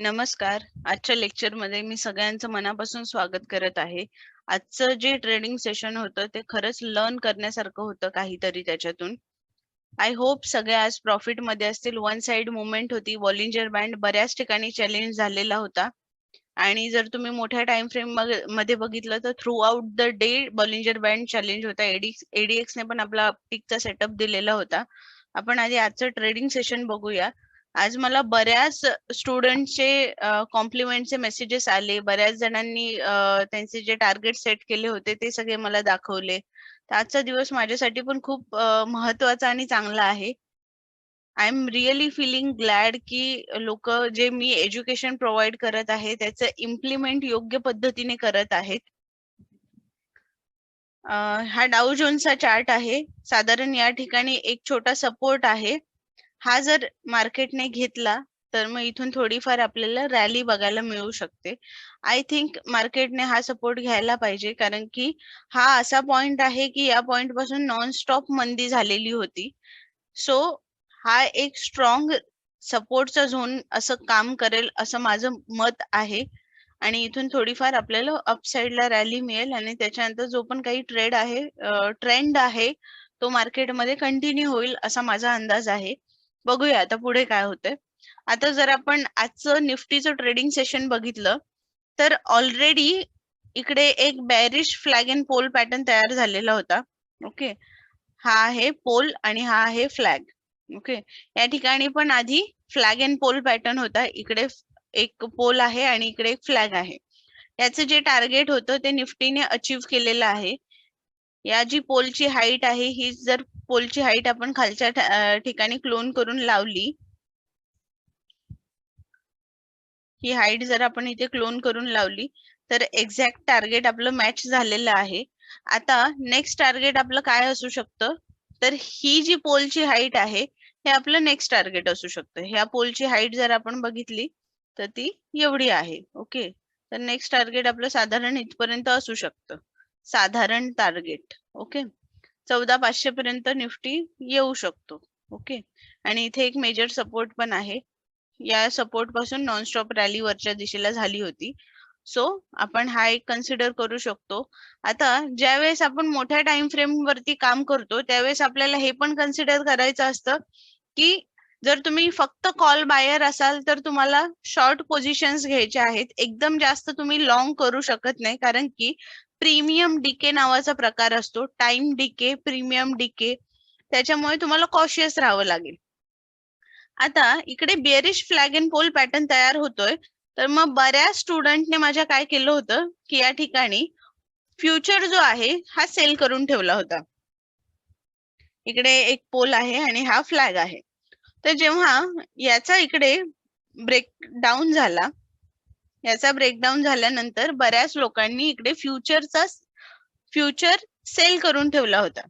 नमस्कार. आजच्या लेक्चरमध्ये मी सगळ्यांचं मनापासून स्वागत करत आहे. आजचं जे ट्रेडिंग सेशन होतं ते खरंच लर्न करण्यासारखं होतं काहीतरी त्याच्यातून. आय होप सगळे आज प्रॉफिटमध्ये असतील. वन साइड मुवमेंट होती. वॉलिंजर बँड बऱ्याच ठिकाणी चॅलेंज झालेला होता. आणि जर तुम्ही मोठ्या टाइम फ्रेममध्ये बघितलं तर throughout the day Bollinger band challenge होता. एडीएक्स एडीएक्सने पण आपला अपटिकचा सेटअप दिलेला होता. आपण आधी आजचं ट्रेडिंग सेशन बघूया. आज मला बऱ्याच स्टुडंटचे कॉम्प्लिमेंटचे मेसेजेस आले. बऱ्याच जणांनी त्यांचे जे टार्गेट सेट केले होते ते सगळे मला दाखवले. तर आजचा दिवस माझ्यासाठी पण खूप महत्त्वाचा आणि चांगला आहे. I am really feeling glad की लोक जे मी एज्युकेशन प्रोव्हाइड करत आहे त्याचं इम्प्लिमेंट योग्य पद्धतीने करत आहेत. हा डाऊ जोनचा चार्ट आहे. साधारण या ठिकाणी एक छोटा सपोर्ट आहे. हा जर मार्केटने घेतला तर मग इथून थोडीफार आपल्याला रॅली बघायला मिळू शकते. आय थिंक मार्केटने हा सपोर्ट घ्यायला पाहिजे कारण की हा असा पॉइंट आहे की या पॉइंटपासून नॉन स्टॉप मंदी झालेली होती. सो हा एक स्ट्रॉंग सपोर्टचा झोन असं काम करेल असं माझं मत आहे. आणि इथून थोडीफार आपल्याला अपसाईडला रॅली मिळेल आणि त्याच्यानंतर जो पण काही ट्रेड आहे ट्रेंड आहे तो मार्केटमध्ये कंटिन्यू होईल असा माझा अंदाज आहे. बघूया आता पुढे काय होतंय. आता जर आपण आजचं निफ्टीचं ट्रेडिंग सेशन बघितलं तर ऑलरेडी इकडे एक bearish flag and pole pattern तयार झालेला होता. ओके. हा आहे पोल आणि हा आहे फ्लॅग. ओके. या ठिकाणी पण आधी फ्लॅग अँड पोल पॅटर्न होता. इकडे एक पोल आहे आणि इकडे एक फ्लॅग आहे. याचं जे टार्गेट होतं ते निफ्टीने अचीव्ह केलेलं आहे. या जी पोलची हाईट आहे ही जर पोलची हाईट आपण खालच्या ठिकाणी क्लोन करून लावली ही हाईट जर आपण इथे क्लोन करून लावली तर एक्झॅक्ट टार्गेट आपलं मॅच झालेलं आहे. आता नेक्स्ट टार्गेट आपलं काय असू शकतं तर ही जी पोलची हाईट आहे हे आपलं नेक्स्ट टार्गेट असू शकतं. ह्या पोलची हाईट जर आपण बघितली तर ती एवढी आहे. ओके. तर नेक्स्ट टार्गेट आपलं साधारण इथपर्यंत असू शकतं. साधारण टार्गेट. ओके. चौदा पाचशे पर्यंत निफ्टी येऊ शकतो. ओके. आणि इथे एक मेजर सपोर्ट पण आहे. या सपोर्टपासून नॉनस्टॉप रॅली वरच्या दिशेला झाली होती. सो आपण हा एक कन्सिडर करू शकतो. आता ज्यावेळेस आपण मोठ्या टाइम फ्रेम वरती काम करतो त्यावेळेस आपल्याला हे पण कन्सिडर करायचं असतं की जर तुम्ही फक्त कॉल बायर असाल तर तुम्हाला शॉर्ट पोझिशन्स घ्यायचे आहेत. एकदम जास्त तुम्ही लॉंग करू शकत नाही कारण की प्रीमियम डीके नावाचा प्रकार असतो. टाइम डीके, प्रीमियम डीके त्याच्यामुळे तुम्हाला कॉशियस राहावं लागेल. आता इकडे bearish flag and pole pattern तयार होतोय. तर मग बऱ्याच स्टुडंटने माझ्या काय केलं होतं की या ठिकाणी फ्युचर जो आहे हा सेल करून ठेवला होता. इकडे एक पोल आहे आणि हा फ्लॅग आहे. तर जेव्हा याचा इकडे ब्रेक डाऊन झाला याचा ब्रेकडाऊन झाल्यानंतर बऱ्याच लोकांनी इकडे फ्युचरचा फ्युचर सेल करून ठेवला होता.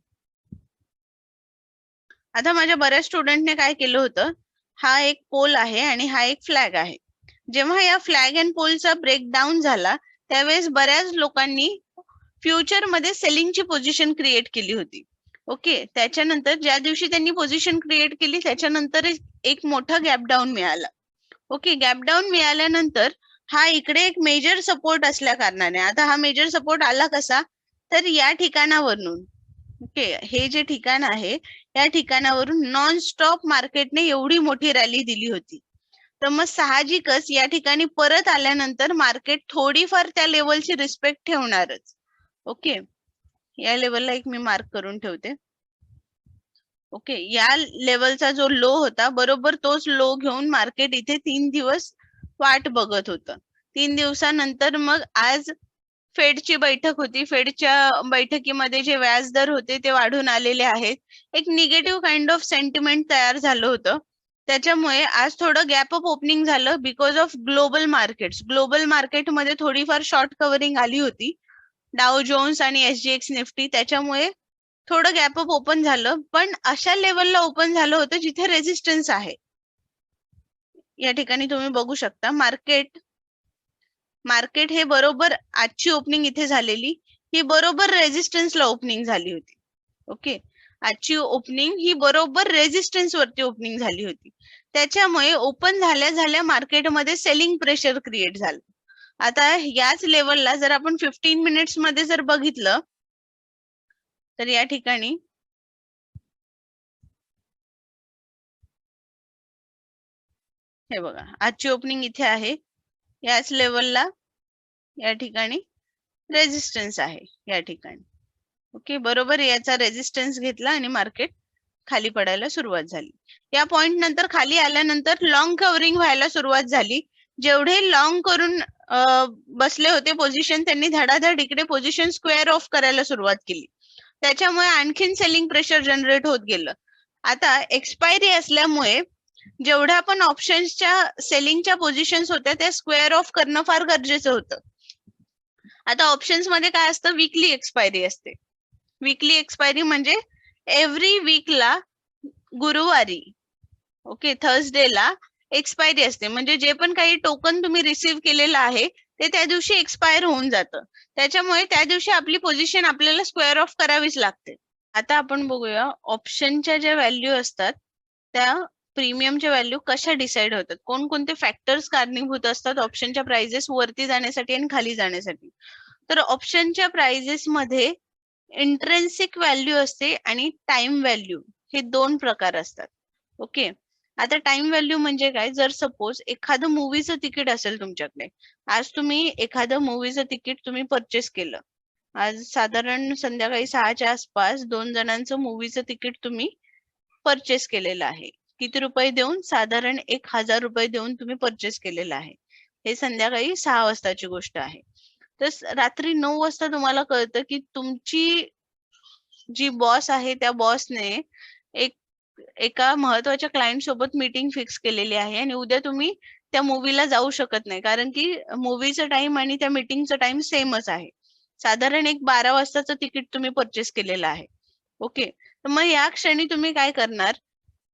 आता माझ्या बऱ्याच स्टुडंटने काय केलं होतं हा एक पोल आहे आणि हा एक फ्लॅग आहे. जेव्हा या फ्लॅग अँड पोलचा ब्रेकडाऊन झाला त्यावेळेस बऱ्याच लोकांनी फ्युचरमध्ये सेलिंगची पोझिशन क्रिएट केली होती. ओके. त्याच्यानंतर ज्या दिवशी त्यांनी पोझिशन क्रिएट केली त्याच्यानंतर एक मोठा गॅप डाऊन मिळाला. ओके. गॅप डाऊन मिळाल्यानंतर हा इकडे एक मेजर सपोर्ट असल्या कारणाने आता हा मेजर सपोर्ट आला कसा तर या ठिकाणावरून ओके हे जे ठिकाण आहे या ठिकाणावरून नॉन स्टॉप मार्केटने एवढी मोठी रॅली दिली होती. तर मग साहजिकच या ठिकाणी परत आल्यानंतर मार्केट थोडीफार त्या लेवलची रिस्पेक्ट ठेवणारच. ओके. या लेवलला एक मी मार्क करून ठेवते. ओके. या लेवलचा जो लो होता बरोबर तोच लो घेऊन मार्केट इथे तीन दिवस वाट बघत होतं. तीन दिवसानंतर मग आज फेडची बैठक होती. फेडच्या बैठकीमध्ये जे व्याजदर होते ते वाढून आलेले आहेत. एक निगेटिव्ह काइंड ऑफ सेंटिमेंट तयार झालं होतं. त्याच्यामुळे आज थोडं गॅप अप ओपनिंग झालं because of global markets. Global मार्केटमध्ये थोडीफार शॉर्ट कव्हरिंग आली होती. डाव जोन्स आणि एसजीएक्स निफ्टी त्याच्यामुळे थोडं गॅप अप ओपन झालं. पण अशा लेवलला ओपन झालं होतं जिथे रेझिस्टन्स आहे. या ठिकाणी तुम्ही बघू शकता मार्केट मार्केट हे बरोबर आजची ओपनिंग इथे झालेली ही बरोबर रेजिस्टन्सला ओपनिंग झाली होती. ओके. आजची ओपनिंग ही बरोबर रेझिस्टन्स वरती ओपनिंग झाली होती. त्याच्यामुळे ओपन झाल्या झाल्या मार्केटमध्ये सेलिंग प्रेशर क्रिएट झालं आता याच लेवलला जर आपण फिफ्टीन मिनिट्समध्ये जर बघितलं तर या ठिकाणी हे बघा आजची ओपनिंग इथे आहे. याच लेवलला या ठिकाणी रेजिस्टन्स आहे या ठिकाणी. ओके बरोबर याचा रेजिस्टन्स घेतला आणि मार्केट खाली पडायला सुरुवात झाली. या पॉइंट नंतर खाली आल्यानंतर लॉंग कव्हरिंग व्हायला सुरुवात झाली. जेवढे लॉंग करून बसले होते पोझिशन त्यांनी धडाधड इकडे पोझिशन स्क्वेअर ऑफ करायला सुरुवात केली. त्याच्यामुळे आणखीन सेलिंग प्रेशर जनरेट होत गेलं. आता एक्सपायरी असल्यामुळे जेवढ्या पण ऑप्शन्सच्या सेलिंगच्या पोझिशन्स होत्या त्या स्क्वेअर ऑफ करणं फार गरजेचं होतं. आता ऑप्शन्समध्ये काय असतं? वीकली एक्सपायरी असते. वीकली एक्सपायरी म्हणजे एव्हरी वीकला गुरुवारी ओके थर्सडेला एक्सपायरी असते. म्हणजे जे पण काही टोकन तुम्ही रिसीव्ह केलेलं आहे ते त्या दिवशी एक्सपायर होऊन जातं. त्याच्यामुळे त्या दिवशी आपली पोझिशन आपल्याला स्क्वेअर ऑफ करावीच लागते. आता आपण बघूया ऑप्शनच्या ज्या व्हॅल्यू असतात त्या प्रीमियमच्या व्हॅल्यू कशा डिसाईड होतात? कोणकोणते फॅक्टर्स कारणीभूत असतात ऑप्शनच्या प्राइजेस वरती जाण्यासाठी आणि खाली जाण्यासाठी? तर ऑप्शनच्या प्राइजेस मध्ये इंट्रेन्सिक व्हॅल्यू असते आणि टाइम व्हॅल्यू हे दोन प्रकार असतात. ओके आता टाइम व्हॅल्यू म्हणजे काय? जर सपोज एखादं मूवीचं तिकीट असेल तुमच्याकडे आज तुम्ही एखादं मूवीचं तिकीट तुम्ही परचेस केलं. आज साधारण संध्याकाळी सहाच्या आसपास दोन जणांचं मूवीचं तिकीट तुम्ही परचेस केलेलं आहे. किती रुपये देऊन साधारण एक हजार रुपये देऊन तुम्ही परचेस केलेलं आहे. हे संध्याकाळी सहा वाजताची गोष्ट आहे. तर रात्री नऊ वाजता तुम्हाला कळतं की तुमची जी बॉस आहे त्या बॉसने एक एका महत्त्वाच्या क्लायंट सोबत मीटिंग फिक्स केलेली आहे आणि उद्या तुम्ही त्या मूवीला जाऊ शकत नाही. कारण की मूवीचा टाइम आणि त्या मीटिंगचा टाइम सेमच आहे. साधारण एक बारा वाजताचं तिकीट तुम्ही परचेस केलेलं आहे. ओके तर मग या क्षणी तुम्ही काय करणार?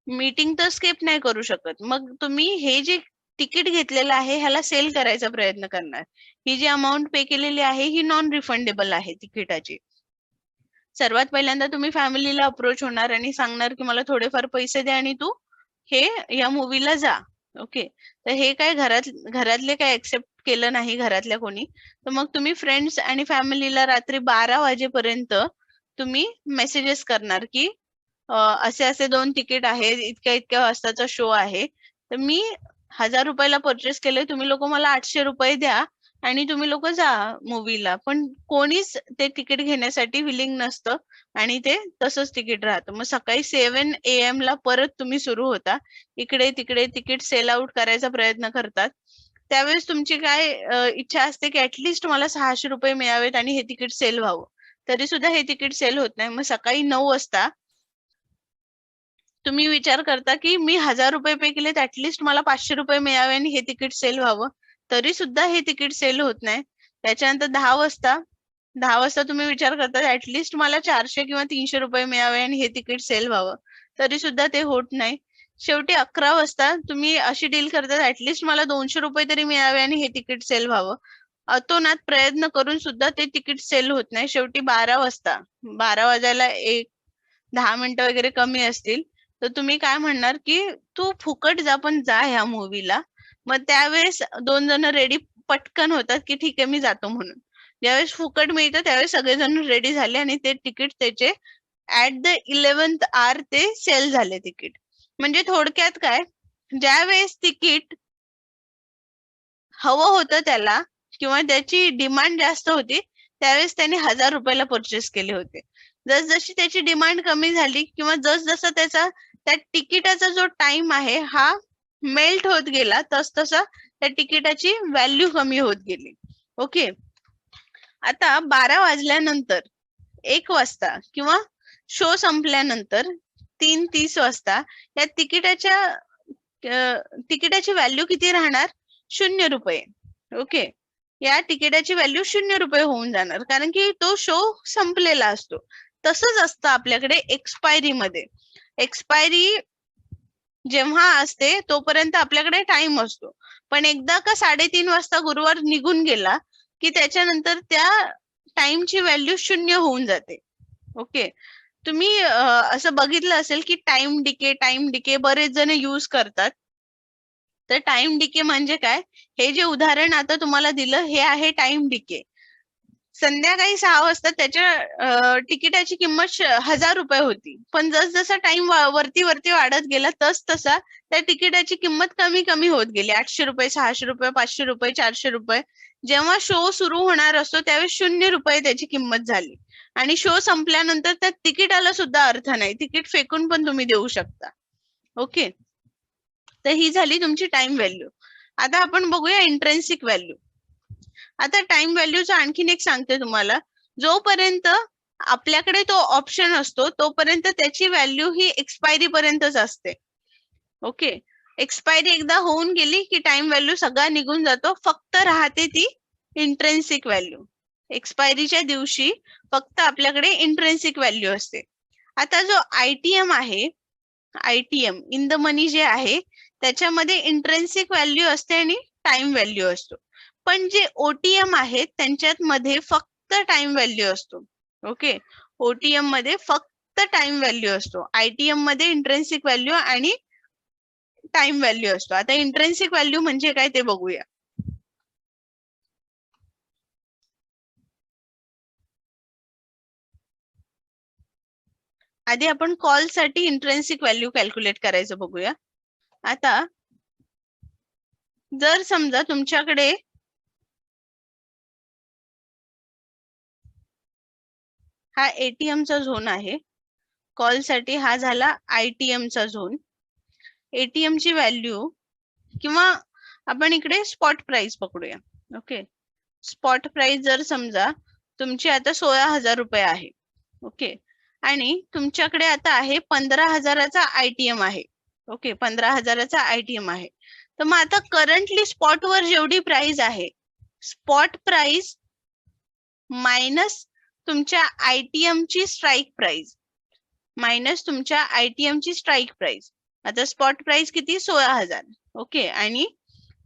मीटिंग तर स्किप नाही करू शकत. मग तुम्ही हे जे तिकीट घेतलेलं आहे ह्याला सेल करायचा प्रयत्न करणार. ही जी अमाऊंट पे केलेली आहे ही नॉन रिफंडेबल आहे तिकिटाची. सर्वात पहिल्यांदा तुम्ही फॅमिलीला अप्रोच होणार आणि सांगणार की मला थोडेफार पैसे द्या आणि तू हे या मूवीला जा. ओके तर हे काय घरात घरातले काय एक्सेप्ट केलं नाही घरातल्या कोणी. तर मग तुम्ही फ्रेंड्स आणि फॅमिलीला रात्री बारा वाजेपर्यंत तुम्ही मेसेजेस करणार की असे असे दोन तिकीट आहेत. इतक्या इतक्या वाजताचा शो आहे. तर मी हजार रुपयाला परचेस केले तुम्ही लोक मला आठशे रुपये द्या आणि तुम्ही लोक जा मूवीला पण कोणीच ते तिकीट घेण्यासाठी विलिंग नसतं आणि ते तसंच तिकीट राहतं. मग सकाळी सेव्हन ए एम ला परत तुम्ही सुरू होता. इकडे तिकडे तिकीट सेल आउट करायचा प्रयत्न करतात. त्यावेळेस तुमची काय इच्छा असते की ऍटलिस्ट मला सहाशे रुपये मिळावेत आणि हे तिकीट सेल व्हावं. तरी सुद्धा हे तिकीट सेल होत नाही. मग सकाळी नऊ वाजता तुम्ही विचार करता की मी हजार रुपये पे केलेत ऍटलिस्ट मला पाचशे रुपये मिळावे आणि हे तिकीट सेल व्हावं. तरी सुद्धा हे तिकीट सेल होत नाही. त्याच्यानंतर दहा वाजता दहा वाजता तुम्ही विचार करता ऍटलिस्ट मला चारशे किंवा तीनशे रुपये मिळावे आणि हे तिकीट सेल व्हावं. तरी सुद्धा ते होत नाही. शेवटी अकरा वाजता तुम्ही अशी डील करतात ऍटलिस्ट मला दोनशे रुपये तरी मिळावे आणि हे तिकीट सेल व्हावं. अतोनात प्रयत्न करून सुद्धा ते तिकीट सेल होत नाही. शेवटी बारा वाजता बारा वाजायला एक दहा मिनिटं वगैरे कमी असतील. तर तुम्ही काय म्हणणार की तू फुकट जा पण जा ह्या मूवीला मग त्यावेळेस दोन जण रेडी पटकन होतात की ठीक आहे मी जातो म्हणून. ज्यावेळेस फुकट मिळतं त्यावेळेस सगळेजण रेडी झाले आणि ते तिकीट त्याचे ऍट द इलेव्हन्थ आर ते सेल झाले तिकीट. म्हणजे थोडक्यात काय ज्या वेळेस तिकीट हवं होतं त्याला किंवा त्याची डिमांड जास्त होती त्यावेळेस त्याने हजार रुपयाला परचेस केले होते. जसजशी त्याची डिमांड कमी झाली किंवा जसजसा त्याचा त्या तिकिटाचा जो टाइम आहे हा मेल्ट होत गेला तस तसा त्या तिकिटाची व्हॅल्यू कमी होत गेली. ओके आता बारा वाजल्यानंतर एक वाजता किंवा शो संपल्यानंतर तीन तीस वाजता या तिकिटाच्या तिकिटाची व्हॅल्यू किती राहणार? शून्य रुपये. ओके या तिकिटाची व्हॅल्यू शून्य रुपये होऊन जाणार. कारण की तो शो संपलेला असतो. तसंच असतं आपल्याकडे एक्सपायरी मध्ये. एक्सपायरी जेव्हा असते तोपर्यंत आपल्याकडे टाइम असतो. पण एकदा का साडेतीन वाजता गुरुवार निघून गेला की त्याच्यानंतर त्या टाइमची व्हॅल्यू शून्य होऊन जाते. ओके तुम्ही असं बघितलं असेल की टाइम डिके टाइम डिके बरेच जण युज करतात. तर टाइम डिके म्हणजे काय? हे जे उदाहरण आता तुम्हाला दिलं हे आहे टाइम डिके संध्याकाळी सहा वाजता त्याच्या तिकिटाची किंमत हजार रुपये होती. पण जस जसा टाइम वरती वरती वाढत गेला तस तसा त्या तिकिटाची किंमत कमी कमी होत गेली. आठशे रुपये सहाशे रुपये पाचशे रुपये चारशे रुपये. जेव्हा शो सुरू होणार असतो त्यावेळेस शून्य रुपये त्याची किंमत झाली. आणि शो संपल्यानंतर त्या तिकिटाला सुद्धा अर्थ नाही. तिकीट फेकून पण तुम्ही देऊ शकता. ओके तर ही झाली तुमची टाइम व्हॅल्यू आता आपण बघूया इंट्रेन्सिक व्हॅल्यू आता टाइम व्हॅल्यूचं आणखीन एक सांगते तुम्हाला. जोपर्यंत आपल्याकडे तो ऑप्शन असतो तोपर्यंत त्याची व्हॅल्यू ही एक्सपायरी पर्यंतच असते. ओके एक्सपायरी एकदा होऊन गेली की टाइम व्हॅल्यू सगळा निघून जातो. फक्त राहते ती इंट्रेन्सिक व्हॅल्यू एक्सपायरीच्या दिवशी फक्त आपल्याकडे इंट्रेन्सिक व्हॅल्यू असते. आता जो आयटीएम आहे आयटीएम इन द मनी जे आहे त्याच्यामध्ये इंट्रेन्सिक व्हॅल्यू असते आणि टाइम व्हॅल्यू असतो. पण जे ओटीएम आहेत त्यांच्यात मध्ये फक्त टाइम व्हॅल्यू असतो. ओके ओटीएममध्ये फक्त टाइम व्हॅल्यू असतो. आयटीएममध्ये इंट्रेन्सिक व्हॅल्यू आणि टाइम व्हॅल्यू असतो. आता इंट्रेन्सिक व्हॅल्यू म्हणजे काय ते बघूया. आधी आपण कॉलसाठी इंट्रेन्सिक व्हॅल्यू कॅल्क्युलेट करायचं बघूया. आता जर समजा तुमच्याकडे हा एटीएम चा झोन आहे. कॉलसाठी हा झाला आयटीएम चा झोन एटीएम ची व्हॅल्यू किंवा आपण इकडे स्पॉट प्राइस पकडूया. ओके स्पॉट प्राइस जर समजा तुमची आता सोळा हजार रुपये आहे. ओके आणि तुमच्याकडे आता आहे पंधरा हजाराचा आयटीएम आहे. ओके पंधरा हजाराचा आयटीएम आहे. तर मग आता करंटली स्पॉटवर जेवढी प्राइस आहे स्पॉट प्राइस मायनस तुमच्या आयटीएम ची स्ट्राईक प्राइस मायनस तुमच्या आयटीएम ची स्ट्राईक प्राइस आता स्पॉट प्राइस किती? सोळा हजार. ओके आणि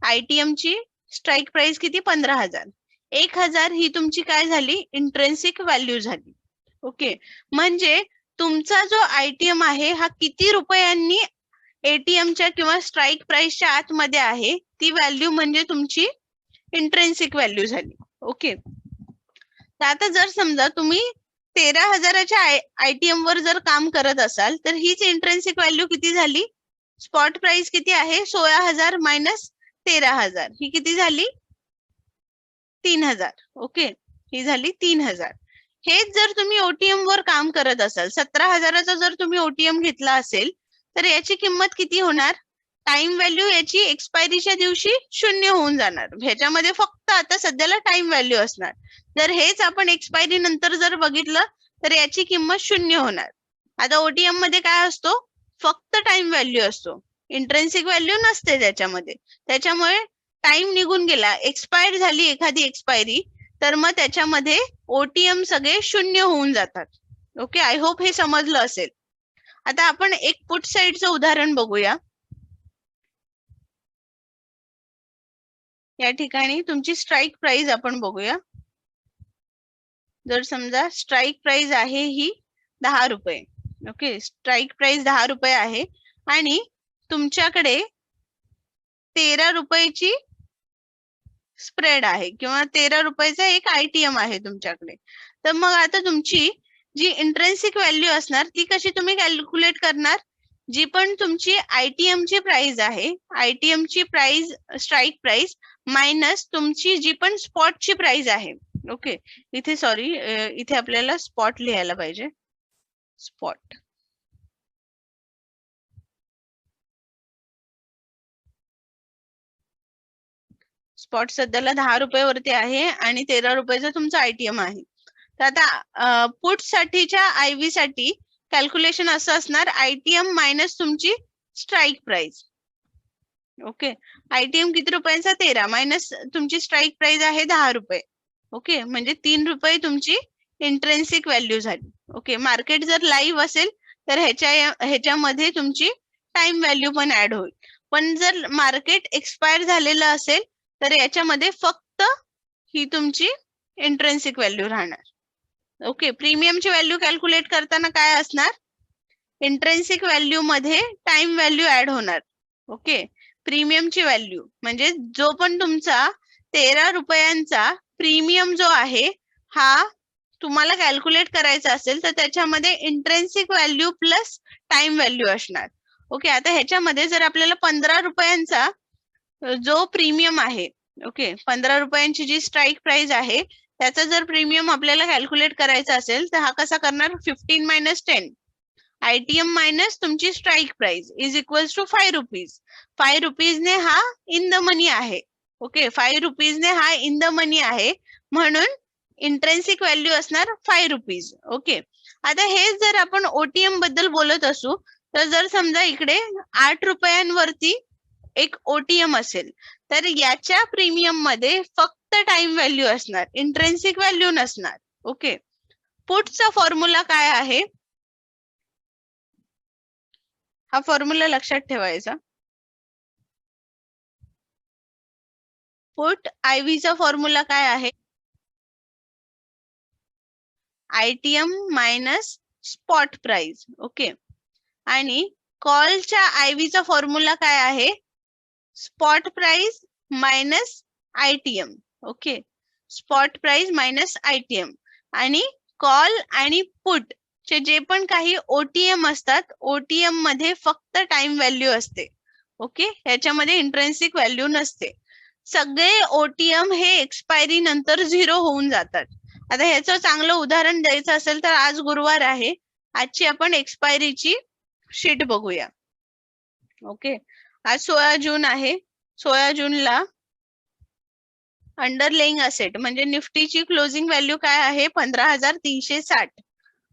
आयटीएम ची स्ट्राईक प्राइस किती? पंधरा हजार. एक हजार ही तुमची काय झाली? इंट्रेन्सिक व्हॅल्यू झाली. ओके म्हणजे तुमचा जो आयटीएम आहे हा किती रुपयांनी एटीएमच्या किंवा स्ट्राईक प्राइसच्या आतमध्ये आहे? ती व्हॅल्यू म्हणजे तुमची इंट्रेन्सिक व्हॅल्यू झाली. ओके तर आता जर समजा तुम्ही तेरा हजाराच्या आयटीएम वर जर काम करत असाल तर हीच इंट्रेन्सिक व्हॅल्यू किती झाली? स्पॉट प्राइस किती आहे? सोळा हजार मायनस तेरा हजार. ही किती झाली? तीन हजार. ओके ही झाली तीन हजार. हेच जर तुम्ही ओटीएम वर काम करत असाल सतरा हजाराचा जर तुम्ही ओटीएम घेतला असेल तर याची किंमत किती होणार? टाइम व्हॅल्यू याची एक्सपायरीच्या दिवशी शून्य होऊन जाणार. ह्याच्यामध्ये फक्त आता सध्याला टाइम व्हॅल्यू असणार. जर हेच आपण एक्सपायरी नंतर जर बघितलं तर याची किंमत शून्य होणार. आता ओटीएममध्ये काय असतो? फक्त टाइम व्हॅल्यू असतो. इंट्रेन्सिक व्हॅल्यू नसते त्याच्यामध्ये. त्याच्यामुळे टाइम निघून गेला. एक्सपायर झाली एखादी एक्सपायरी तर मग त्याच्यामध्ये ओटीएम सगळे शून्य होऊन जातात. ओके आय होप हे समजलं असेल. आता आपण एक पुट साईडचं उदाहरण बघूया. या ठिकाणी तुमची स्ट्राईक प्राइस आपण बघूया. जर समजा स्ट्राईक प्राइस आहे ही दहा रुपये. ओके स्ट्राईक प्राइस दहा रुपये आहे आणि तुमच्याकडे तेरा रुपयाची स्प्रेड आहे किंवा तेरा रुपयाचा एक आयटीएम आहे तुमच्याकडे. तर मग आता तुमची जी इंट्रेन्सिक व्हॅल्यू असणार ती कशी तुम्ही कॅल्क्युलेट करणार? जी पण तुमची आयटीएम ची प्राइस आहे आयटीएम ची प्राइस स्ट्राईक प्राइस मायनस तुमची जी पण स्पॉट ची प्राइस आहे. ओके. इथे सॉरी इथे आपल्याला स्पॉट लिहायला पाहिजे. स्पॉट. स्पॉट सध्याला दहा रुपये वरती आहे आणि तेरा रुपयाचा तुमचा आयटीएम आहे. तर आता पुट साठीच्या आयव्ही साठी कॅल्क्युलेशन असं असणार आयटीएम मायनस तुमची स्ट्राईक प्राइस ओके. आयटीएम किती रुपयांचा तेरा? मायनस तुमची स्ट्राईक प्राइस आहे दहा रुपये. ओके. म्हणजे तीन रुपये तुमची इंट्रेन्सिक व्हॅल्यू झाली. ओके. मार्केट जर लाईव्ह असेल तर ह्याच्या ह्याच्यामध्ये तुमची टाइम व्हॅल्यू पण ऍड होईल. पण जर मार्केट एक्सपायर झालेलं असेल तर याच्यामध्ये फक्त ही तुमची इंट्रेन्सिक व्हॅल्यू राहणार. ओके. प्रीमियमची व्हॅल्यू कॅल्क्युलेट करताना काय असणार? इंट्रेन्सिक व्हॅल्यू मध्ये टाइम व्हॅल्यू ऍड होणार. ओके. प्रीमियमची व्हॅल्यू म्हणजे जो पण तुमचा तेरा रुपयांचा प्रीमियम जो आहे हा तुम्हाला कॅल्क्युलेट करायचा असेल तर त्याच्यामध्ये intrinsic value plus time value असणार. ओके आता ह्याच्यामध्ये जर आपल्याला पंधरा रुपयांचा जो प्रीमियम आहे ओके पंधरा रुपयांची जी स्ट्राईक प्राइस आहे त्याचा जर प्रीमियम आपल्याला कॅल्क्युलेट करायचा असेल तर हा कसा करणार? Fifteen minus ten ITM minus तुमची strike price is equals to five rupees five रुपीजने हा इन द मनी आहे. ओके फाय रुपीजने हा इन द मनी आहे. म्हणून इंट्रेन्सिक व्हॅल्यू असणार फाय रुपीज ओके आता हे जर आपण ओटीएमबद्दल बोलत असू तर जर समजा इकडे आठ रुपयांवरती एक ओटीएम असेल तर याच्या प्रीमियममध्ये फक्त टाइम व्हॅल्यू असणार. इंट्रेन्सिक व्हॅल्यू नसणार. ओके पुटचा फॉर्म्युला काय आहे? हा फॉर्म्युला लक्षात ठेवायचा. पुट आय चा फॉर्म्युला काय आहे? ITM minus spot price okay आणि कॉलच्या आय व्हीचा फॉर्म्युला काय आहे? Spot price minus ITM okay spot price minus ITM आणि कॉल आणि पुट जे पण काही ओटीएम असतात ओटीएममध्ये फक्त टाइम व्हॅल्यू असते. ओके ह्याच्यामध्ये इंट्रेन्सिक व्हॅल्यू नसते. सगळे ओटीएम हे एक्सपायरी नंतर झिरो होऊन जातात. आता ह्याचं चांगलं उदाहरण द्यायचं असेल तर आज गुरुवार आहे. आजची आपण एक्सपायरीची शीट बघूया. ओके आज सोळा जून आहे. सोळा जूनला अंडरलेईंग असेट म्हणजे निफ्टीची क्लोजिंग व्हॅल्यू काय आहे? पंधरा हजार तीनशे साठ.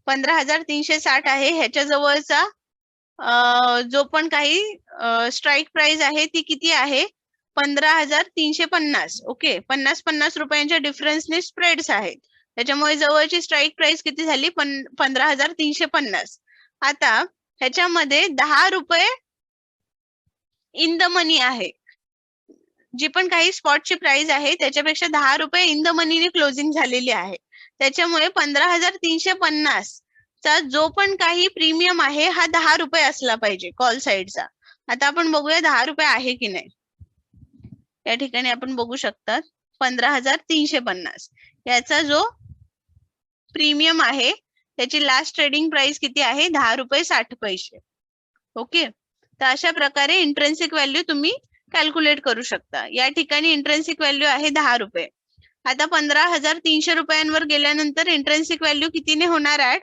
पंधरा हजार तीनशे साठ आहे. ह्याच्या जवळचा जो पण काही स्ट्राईक प्राइस आहे ती किती आहे? पंधरा हजार तीनशे पन्नास. ओके? पन्नास पन्नास रुपयांच्या डिफरन्सने स्प्रेड्स आहेत. त्याच्यामुळे जवळची स्ट्राईक प्राइस किती झाली? पंधरा हजार तीनशे पन्नास. आता ह्याच्यामध्ये दहा रुपये इन द मनी आहे. जी पण काही स्पॉटची प्राइस आहे त्याच्यापेक्षा दहा रुपये इन द मनीने क्लोजिंग झालेली आहे. त्याच्यामुळे पंधरा हजार तीनशे पन्नास चा जो पण काही प्रीमियम आहे हा दहा रुपये असला पाहिजे कॉल साईडचा आता आपण बघूया दहा रुपये आहे की नाही. या ठिकाणी आपण बघू शकतात पंधरा हजार तीनशे पन्नास. याचा जो प्रीमियम आहे त्याची लास्ट ट्रेडिंग प्राइस किती आहे? दहा रुपये साठ पैसे. ओके तर अशा प्रकारे इंट्रेन्सिक व्हॅल्यू तुम्ही कॅल्क्युलेट करू शकता. या ठिकाणी इंट्रेन्सिक व्हॅल्यू आहे दहा रुपये. आता पंधरा हजार तीनशे रुपयांवर गेल्यानंतर इंट्रेन्सिक व्हॅल्यू कितीने होणार ऍड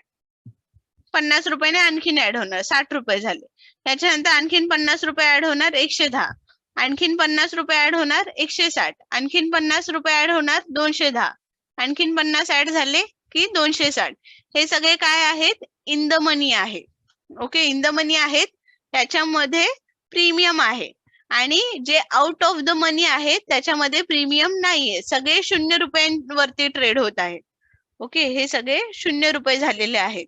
पन्नास रुपयाने आणखीन ऍड होणार साठ रुपये झाले. त्याच्यानंतर आणखीन पन्नास रुपये ऍड होणार एकशे दहा. आणखीन पन्नास रुपये ऍड होणार एकशे साठ. आणखीन पन्नास रुपये ऍड होणार दोनशे दहा. आणखीन पन्नास ऍड झाले की दोनशे साठ. हे सगळे काय आहेत? इन द मनी आहे. ओके इन द मनी आहेत. त्याच्यामध्ये प्रीमियम आहे. आणि जे आउट ऑफ द मनी आहे त्याच्यामध्ये प्रीमियम नाहीये. सगळे शून्य रुपयांवरती ट्रेड होत आहे. ओके हे सगळे शून्य रुपये झालेले आहेत.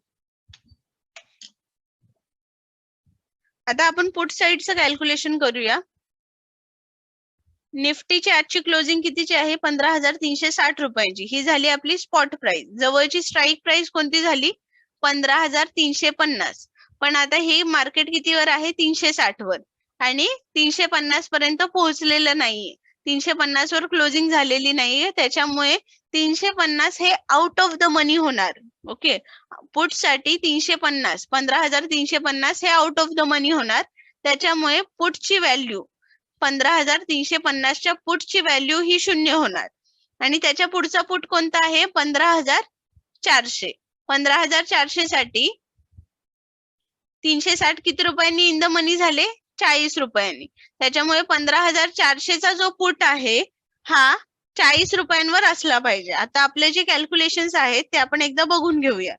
आता आपण पुट साईडचं कॅल्क्युलेशन करूया. निफ्टीची आजची क्लोजिंग कितीची आहे? पंधरा हजार तीनशे साठ रुपयाची. ही झाली आपली स्पॉट प्राइस जवळची स्ट्राईक प्राइस कोणती झाली? पंधरा हजार तीनशे पन्नास. पण आता हे मार्केट कितीवर आहे? तीनशे साठ वर आणि तीनशे पन्नास पर्यंत पोहोचलेलं नाहीये तीनशे पन्नास वर क्लोजिंग झालेली नाहीये. त्याच्यामुळे तीनशे पन्नास हे आउट ऑफ द मनी होणार. ओके पुटसाठी तीनशे पन्नास पंधरा हजार तीनशे पन्नास हे आउट ऑफ द मनी होणार. त्याच्यामुळे पुटची व्हॅल्यू पंधरा हजार तीनशे पन्नासच्या पुटची व्हॅल्यू ही शून्य होणार. आणि त्याच्या पुढचा पुट कोणता आहे? पंधरा हजार चारशे. पंधरा हजार चारशे साठी तीनशे साठ किती रुपयांनी इन द मनी झाले? चाळीस रुपयांनी. त्याच्यामुळे पंधरा हजार चारशेचा जो पुट आहे हा चाळीस रुपयांवर असला पाहिजे. आता आपले जे कॅल्क्युलेशन आहेत ते आपण एकदा बघून घेऊया.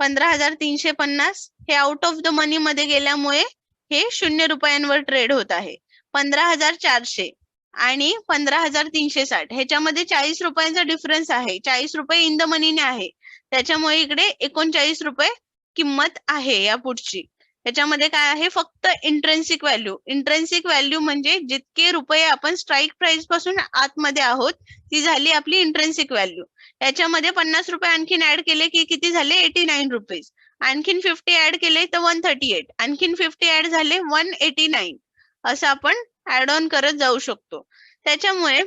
पंधरा हजार तीनशे पन्नास हे आउट ऑफ द मनी मध्ये गेल्यामुळे हे शून्य रुपयांवर ट्रेड होत आहे. पंधरा हजार चारशे आणि पंधरा हजार तीनशे साठ. ह्याच्यामध्ये चाळीस रुपयांचा डिफरन्स आहे. चाळीस रुपये इन द मनीने आहे. त्याच्यामुळे इकडे एकोणचाळीस रुपये किंमत आहे या पुढची त्याच्यामध्ये काय आहे? फक्त इंट्रेन्सिक व्हॅल्यू इंट्रेन्सिक व्हॅल्यू म्हणजे जितके रुपये आपण स्ट्राईक प्राइसपासून आतमध्ये आहोत ती झाली आपली इंट्रेन्सिक व्हॅल्यू याच्यामध्ये पन्नास रुपये आणखीन ऍड केले की किती झाले? एटी नाईन रुपीज आणखीन फिफ्टी ऍड केले तर वन थर्टी एट आणखीन फिफ्टी ऍड झाले वन एटी नाईन असं आपण ऍड ऑन करत जाऊ शकतो. त्याच्यामुळे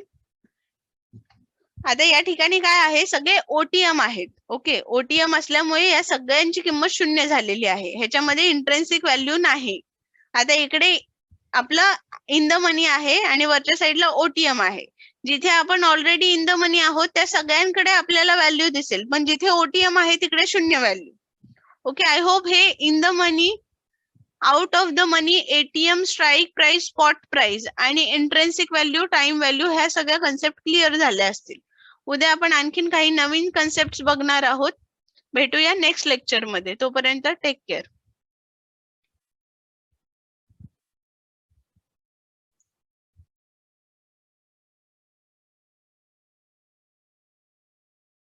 आता या ठिकाणी काय आहे? सगळे ओटीएम आहेत. ओके? ओटीएम असल्यामुळे या सगळ्यांची किंमत शून्य झालेली आहे. ह्याच्यामध्ये इंट्रेन्सिक व्हॅल्यू नाही. आता इकडे आपलं इन द मनी आहे आणि वरच्या साईडला ओटीएम आहे. जिथे आपण ऑलरेडी इन द मनी आहोत त्या सगळ्यांकडे आपल्याला व्हॅल्यू दिसेल. पण जिथे ओटीएम आहे तिकडे शून्य व्हॅल्यू ओके? आय होप हे in the money out of the money ATM strike price spot price आणि इंट्रेन्सिक व्हॅल्यू टाइम व्हॅल्यू ह्या सगळ्या कन्सेप्ट क्लिअर झाल्या असतील. उद्या आपण आणखीन काही नवीन कन्सेप्ट बघणार आहोत. भेटूया नेक्स्ट लेक्चरमध्ये. तोपर्यंत टेक केअर